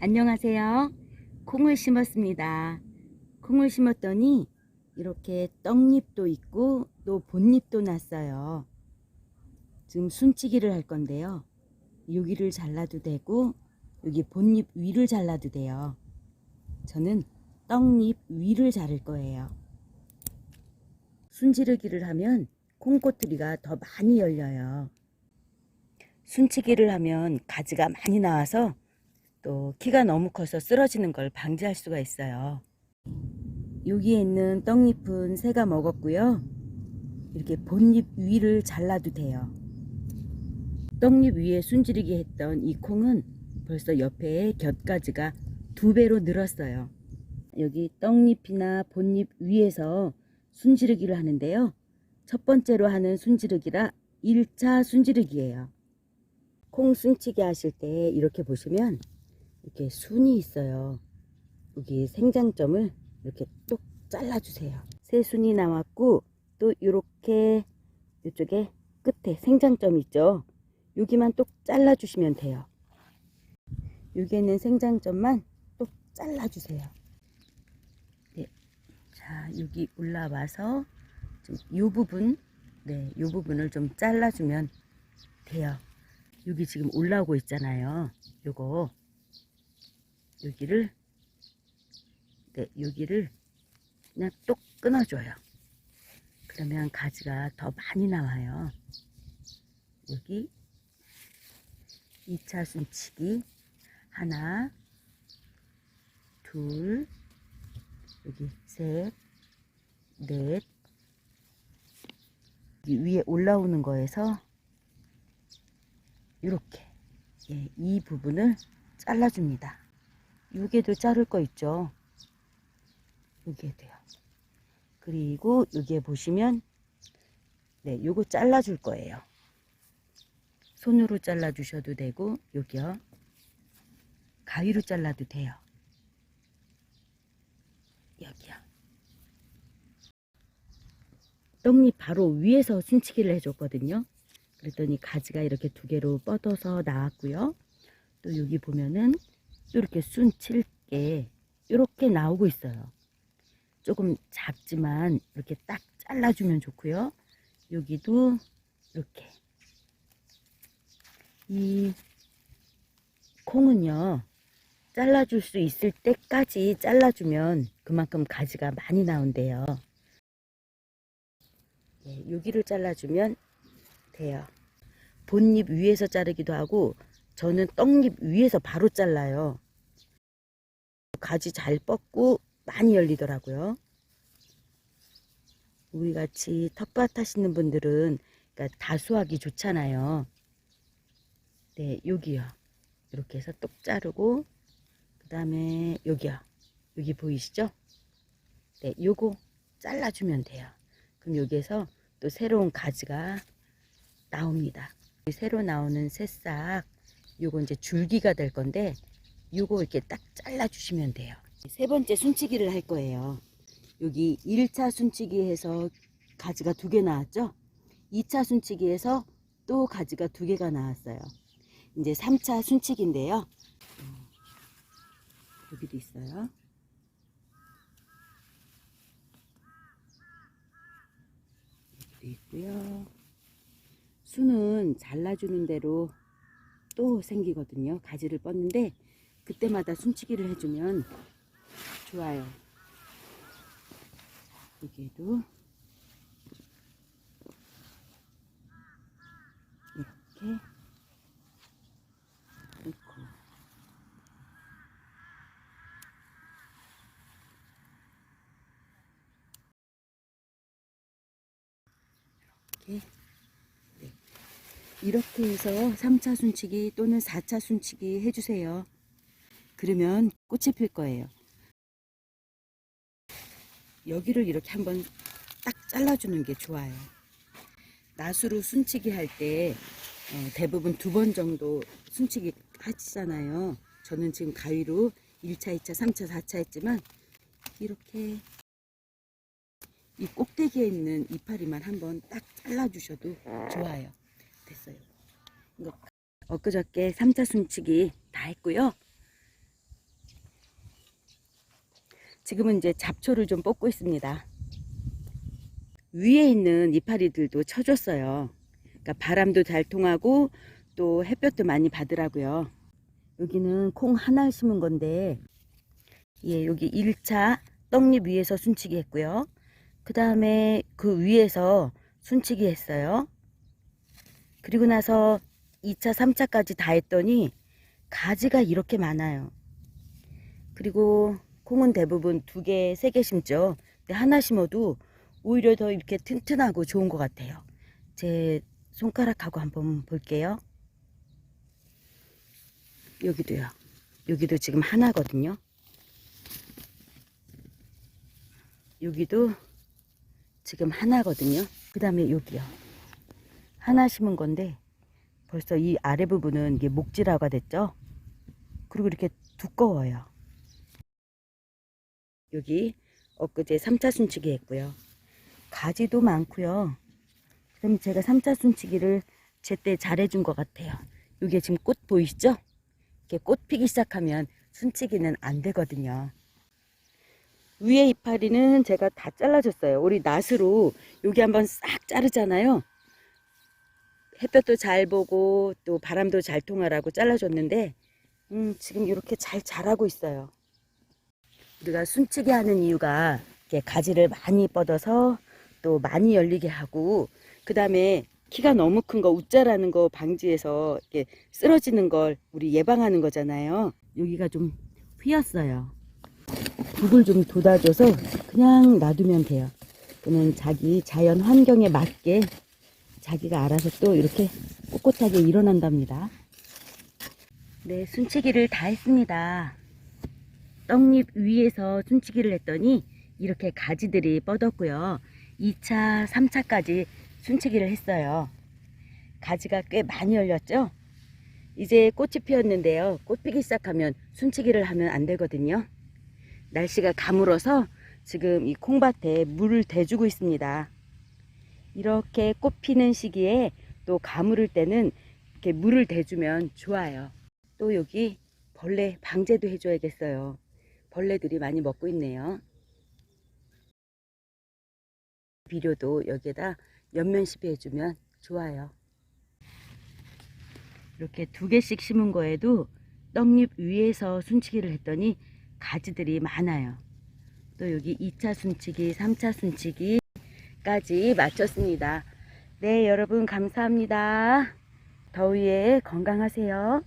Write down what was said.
안녕하세요. 콩을 심었습니다. 콩을 심었더니 이렇게 떡잎도 있고 또 본잎도 났어요. 지금 순치기를 할 건데요. 여기를 잘라도 되고 여기 본잎 위를 잘라도 돼요. 저는 떡잎 위를 자를 거예요. 순지르기를 하면 콩꼬투리가 더 많이 열려요. 순치기를 하면 가지가 많이 나와서 또 키가 너무 커서 쓰러지는 걸 방지할 수가 있어요. 여기에 있는 떡잎은 새가 먹었고요. 이렇게 본잎 위를 잘라도 돼요. 떡잎 위에 순지르기 했던 이 콩은 벌써 옆에 곁가지가 두 배로 늘었어요. 여기 떡잎이나 본잎 위에서 순지르기를 하는데요. 첫 번째로 하는 순지르기라 1차 순지르기예요. 콩 순치기 하실 때 이렇게 보시면 이렇게 순이 있어요. 여기 생장점을 이렇게 똑 잘라주세요. 새 순이 나왔고 또 이렇게 이쪽에 끝에 생장점 있죠. 여기만 똑 잘라주시면 돼요. 여기에 있는 생장점만 똑 잘라주세요. 네. 자, 여기 올라와서 이 부분, 네, 이 부분을 좀 잘라주면 돼요. 여기 지금 올라오고 있잖아요. 요거 여기를 네, 여기를 그냥 똑 끊어줘요. 그러면 가지가 더 많이 나와요. 여기 2차 순치기 하나 둘 여기 셋넷 여기 위에 올라오는 거에서 이렇게 예, 이 부분을 잘라줍니다. 여기에도 자를 거 있죠. 여기에 돼요. 그리고 여기에 보시면 네, 요거 잘라줄 거예요. 손으로 잘라주셔도 되고 여기요. 가위로 잘라도 돼요. 여기요. 떡잎 바로 위에서 순치기를 해줬거든요. 그랬더니 가지가 이렇게 두 개로 뻗어서 나왔고요. 또 여기 보면은 이렇게 순칠 게 이렇게 나오고 있어요. 조금 작지만 이렇게 딱 잘라주면 좋고요. 여기도 이렇게 이 콩은요 잘라줄 수 있을 때까지 잘라주면 그만큼 가지가 많이 나온대요. 예, 여기를 잘라주면 돼요. 본잎 위에서 자르기도 하고 저는 떡잎 위에서 바로 잘라요. 가지 잘 뻗고 많이 열리더라고요. 우리 같이 텃밭 하시는 분들은 그러니까 다수하기 좋잖아요. 네, 여기요. 이렇게 해서 똑 자르고 그 다음에 여기요. 여기 보이시죠? 네, 요거 잘라주면 돼요. 그럼 여기에서 또 새로운 가지가 나옵니다. 새로 나오는 새싹 요거 이제 줄기가 될 건데 요거 이렇게 딱 잘라 주시면 돼요. 세 번째 순치기를 할 거예요. 여기 1차 순치기에서 가지가 두 개 나왔죠? 2차 순치기에서 또 가지가 두 개가 나왔어요. 이제 3차 순치기인데요. 여기도 있어요. 여기도 있고요. 순은 잘라주는 대로 또 생기거든요. 가지를 뻗는데 그때마다 순치기를 해주면 좋아요. 여기에도 이렇게 넣고 이렇게 이렇게 해서 3차 순치기 또는 4차 순치기 해주세요. 그러면 꽃이 필 거예요. 여기를 이렇게 한번 딱 잘라주는 게 좋아요. 낫으로 순치기 할때 어, 대부분 두 번 정도 순치기 하시잖아요. 저는 지금 가위로 1차, 2차, 3차, 4차 했지만 이렇게 이 꼭대기에 있는 이파리만 한번 딱 잘라주셔도 좋아요. 됐어요. 이거 엊그저께 3차 순치기 다 했고요. 지금은 이제 잡초를 좀 뽑고 있습니다. 위에 있는 이파리들도 쳐줬어요. 그러니까 바람도 잘 통하고 또 햇볕도 많이 받으라고요. 여기는 콩 하나 심은 건데 예, 여기 1차 떡잎 위에서 순치기 했고요. 그 다음에 그 위에서 순치기 했어요. 그리고 나서 2차, 3차까지 다 했더니 가지가 이렇게 많아요. 그리고 콩은 대부분 두 개, 세 개 심죠. 근데 하나 심어도 오히려 더 이렇게 튼튼하고 좋은 것 같아요. 제 손가락하고 한번 볼게요. 여기도요. 여기도 지금 하나거든요. 여기도 지금 하나거든요. 그 다음에 여기요. 하나 심은 건데 벌써 이 아래 부분은 이게 목질화가 됐죠. 그리고 이렇게 두꺼워요. 여기 엊그제 3차 순치기 했고요. 가지도 많고요. 그럼 제가 3차 순치기를 제때 잘해준 것 같아요. 이게 지금 꽃 보이시죠? 이렇게 꽃 피기 시작하면 순치기는 안 되거든요. 위에 이파리는 제가 다 잘라줬어요. 우리 낫으로 여기 한번 싹 자르잖아요. 햇볕도 잘 보고 또 바람도 잘 통하라고 잘라줬는데 음, 지금 이렇게 잘 자라고 있어요. 우리가 순치기 하는 이유가 이렇게 가지를 많이 뻗어서 또 많이 열리게 하고 그 다음에 키가 너무 큰 거 웃자라는 거 방지해서 이렇게 쓰러지는 걸 우리 예방하는 거잖아요. 여기가 좀 휘었어요. 북을 좀 돋아줘서 그냥 놔두면 돼요. 그는 자기 자연 환경에 맞게 자기가 알아서 또 이렇게 꼿꼿하게 일어난답니다. 네, 순치기를 다 했습니다. 떡잎 위에서 순치기를 했더니 이렇게 가지들이 뻗었고요. 2차, 3차까지 순치기를 했어요. 가지가 꽤 많이 열렸죠? 이제 꽃이 피었는데요. 꽃 피기 시작하면 순치기를 하면 안 되거든요. 날씨가 가물어서 지금 이 콩밭에 물을 대주고 있습니다. 이렇게 꽃 피는 시기에 또 가물을 때는 이렇게 물을 대주면 좋아요. 또 여기 벌레 방제도 해줘야겠어요. 벌레들이 많이 먹고 있네요. 비료도 여기에다 옆면 시비 해주면 좋아요. 이렇게 두 개씩 심은 거에도 떡잎 위에서 순치기를 했더니 가지들이 많아요. 또 여기 2차 순치기, 3차 순치기 까지 마쳤습니다. 네, 여러분 감사합니다. 더위에 건강하세요.